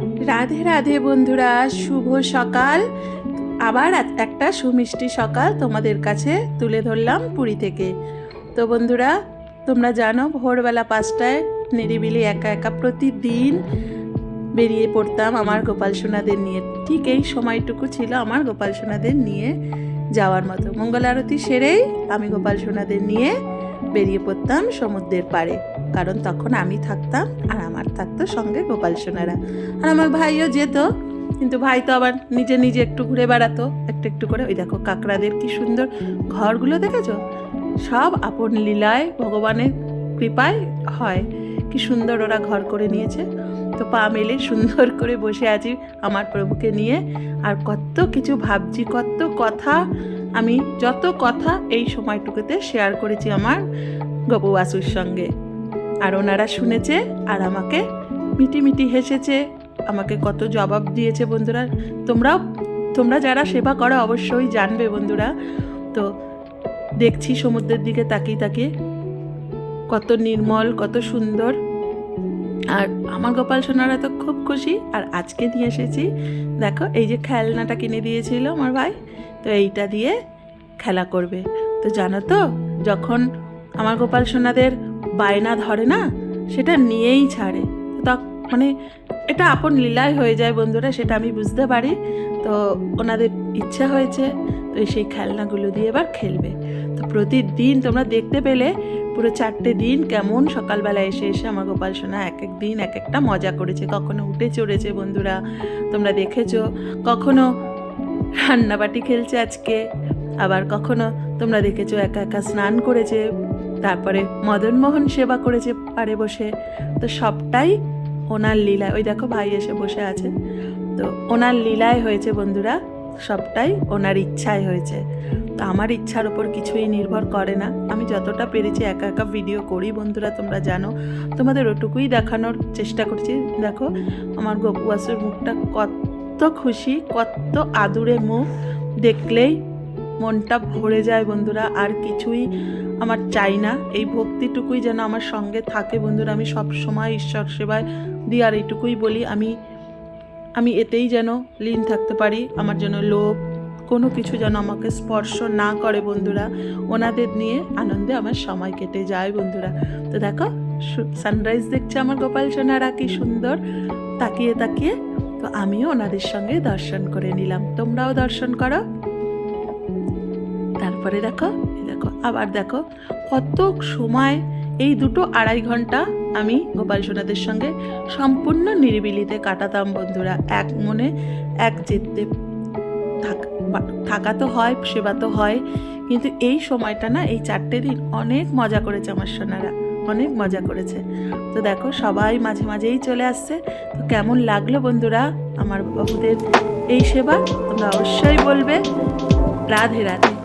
রাধে রাধে বন্ধুরা, শুভ সকাল। আবার একটা সুমিষ্টি সকাল তোমাদের কাছে তুলে ধরলাম পুরী থেকে। তো বন্ধুরা, তোমরা জানো ভোরবেলা পাঁচটায় নিরিবিলি একা একা প্রতিদিন বেরিয়ে পড়তাম আমার গোপাল সোনাদের নিয়ে। ঠিক এই সময়টুকু ছিল আমার গোপাল সোনাদের নিয়ে যাওয়ার মতো। মঙ্গল আরতি সেরেই আমি গোপাল সোনাদের নিয়ে বেরিয়ে পড়তাম সমুদ্রের পাড়ে। কারণ তখন আমি থাকতাম আর আমার থাকতো সঙ্গে গোপাল সোনারা। আর আমার ভাইও যেত, কিন্তু ভাই তো আবার নিজে নিজে একটু ঘুরে বেড়াতো, একটু একটু করে। ওই দেখো কাকড়াদের কি সুন্দর ঘরগুলো দেখেছ? সব আপন লীলায়, ভগবানের কৃপায় হয়। কি সুন্দর ওরা ঘর করে নিয়েছে। তো পা মেলে সুন্দর করে বসে আছি আমার প্রভুকে নিয়ে। আর কত কিছু ভাবছি, কত কথা আমি, যত কথা এই সময়টুকুতে শেয়ার করেছি আমার গপু বাসুর সঙ্গে। আর ওনারা শুনেছে আর আমাকে মিটি মিটি হেসেছে, আমাকে কত জবাব দিয়েছে বন্ধুরা। তোমরাও, তোমরা যারা সেবা করো অবশ্যই জানবে বন্ধুরা। তো দেখছি সমুদ্রের দিকে তাকিয়ে তাকিয়ে, কত নির্মল, কত সুন্দর। আর আমার গোপাল সোনারা তো খুব খুশি। আর আজকে নিয়ে এসেছি, দেখো এই যে খেলনাটা কিনে দিয়েছিল আমার ভাই, তো এইটা দিয়ে খেলা করবে। তো জানো তো, যখন আমার গোপাল সোনাদের বায়না ধরে না, সেটা নিয়েই ছাড়ে। তো মানে এটা আপন লীলায় হয়ে যায় বন্ধুরা, সেটা আমি বুঝতে পারি। তো ওনাদের ইচ্ছা হয়েছে, তো সেই খেলনাগুলো দিয়ে এবার খেলবে। তো প্রতিদিন তোমরা দেখতে পেলে, পুরো চারটে দিন কেমন সকালবেলা এসে এসে আমার গোপাল সোনা এক এক দিন এক একটা মজা করেছে। কখনো উঠে চড়েছে বন্ধুরা, তোমরা দেখেছ। কখনো রান্নাবাটি খেলছে আজকে, আবার কখনো তোমরা দেখেছ একা একা স্নান করেছে। তারপরে মদনমোহন সেবা করেছে পারে বসে। তো সবটাই ওনার লীলায়। ওই দেখো ভাই এসে বসে আছে। তো ওনার লীলায় হয়েছে বন্ধুরা, সবটাই ওনার ইচ্ছায় হয়েছে। তো আমার ইচ্ছার ওপর কিছুই নির্ভর করে না। আমি যতটা পেরেছি একা একা ভিডিও করি বন্ধুরা, তোমরা জানো। তোমাদের ওটুকুই দেখানোর চেষ্টা করছি। দেখো, আমার গপুয়াসুর মুখটা কত খুশি, কত আদুরে মুখ। দেখলেই মনটা ভরে যায় বন্ধুরা, আর কিছুই আমার চাই না। এই ভক্তিটুকুই যেন আমার সঙ্গে থাকে বন্ধুরা, আমি সব সময় ঈশ্বর সেবায় দিই, আর এইটুকুই বলি, আমি আমি এতেই যেন লীন থাকতে পারি, আমার যেন লোভ কোনো কিছু যেন আমাকে স্পর্শ না করে বন্ধুরা। ওনাদের নিয়ে আনন্দে আমার সময় কেটে যায় বন্ধুরা। তো দেখো সানরাইজ দেখছে আমার গোপাল সোনারা, কি সুন্দর। তাকিয়ে তাকিয়ে, তো আমিও ওনাদের সঙ্গে দর্শন করে নিলাম। তোমরাও দর্শন করো। তারপরে দেখো দেখো, আবার দেখো কত সময় এই দুটো আড়াই ঘণ্টা আমি গোপাল সোনাদের সঙ্গে সম্পূর্ণ নিরিবিলিতে কাটাতাম, বন্ধুরা। এক মনে এক চিত্তে থাকা তো হয়, সেবা তো হয়, কিন্তু এই সময়টা না, এই চারটে দিন অনেক মজা করেছে আমার সোনারা, অনেক মজা করেছে। তো দেখো, সবাই মাঝে মাঝেই চলে আসছে। তো কেমন লাগল বন্ধুরা আমার বাবুদের এই সেবা? তোমরা অবশ্যই বলবে। রাধে রাধে।